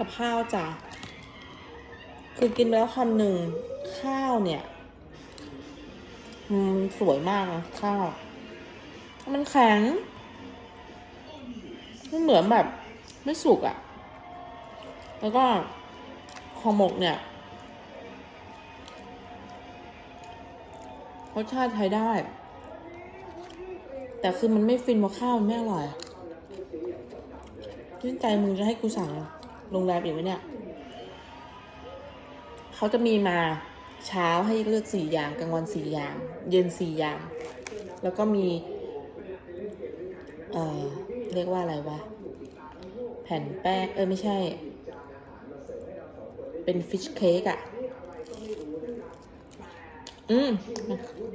กับข้าวจ้ะคือกินไปแล้วคำหนึ่งข้าวเนี่ยอืมสวยมากนะข้าว มันแข็งมันเหมือนแบบ ไม่สุกอะ่ะ แล้วก็ห่อหมกเนี่ยรสชาติใช้ได้ แต่คือมันไม่ฟินเพราะข้าวมันไม่อร่อยชื่นใจมึงจะให้กูสั่ง โรงแรมอีกไหมเนี่ยเขาจะมีมาเช้าให้เลือกสี่อย่างกลางวันสี่อย่าง เย็นสี่อย่าง แล้วก็มีเอ่อเรียกว่าอะไรวะ แผ่นแป้ง เออไม่ใช่ เป็นฟิชเค้กอะอืม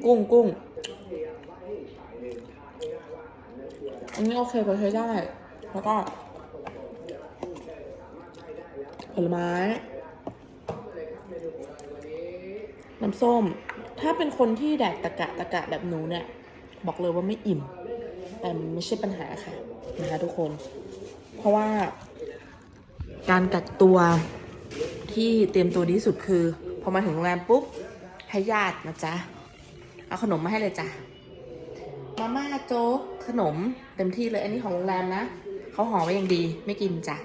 กุ้งกุ้งอันนี้โอเคพอใช้ได้ แล้วก็ ผลไม้ น้ำส้ม ถ้าเป็นคนที่แดกตะกะตะกะแบบหนูเนี่ย บอกเลยว่าไม่อิ่ม แต่ไม่ใช่ปัญหาค่ะนะคะทุกคน เพราะว่าการกักตัวที่เตรียมตัวดีที่สุดคือ พอมาถึงโรงแรมปุ๊บ ให้ญาตินะจ๊ะ เอาขนมมาให้เลยจ้ะมาม่าโจ๊กขนมเต็มที่เลยอันนี้ของโรงแรมนะเขาห่อไว้อย่างดีไม่กินจ้ะ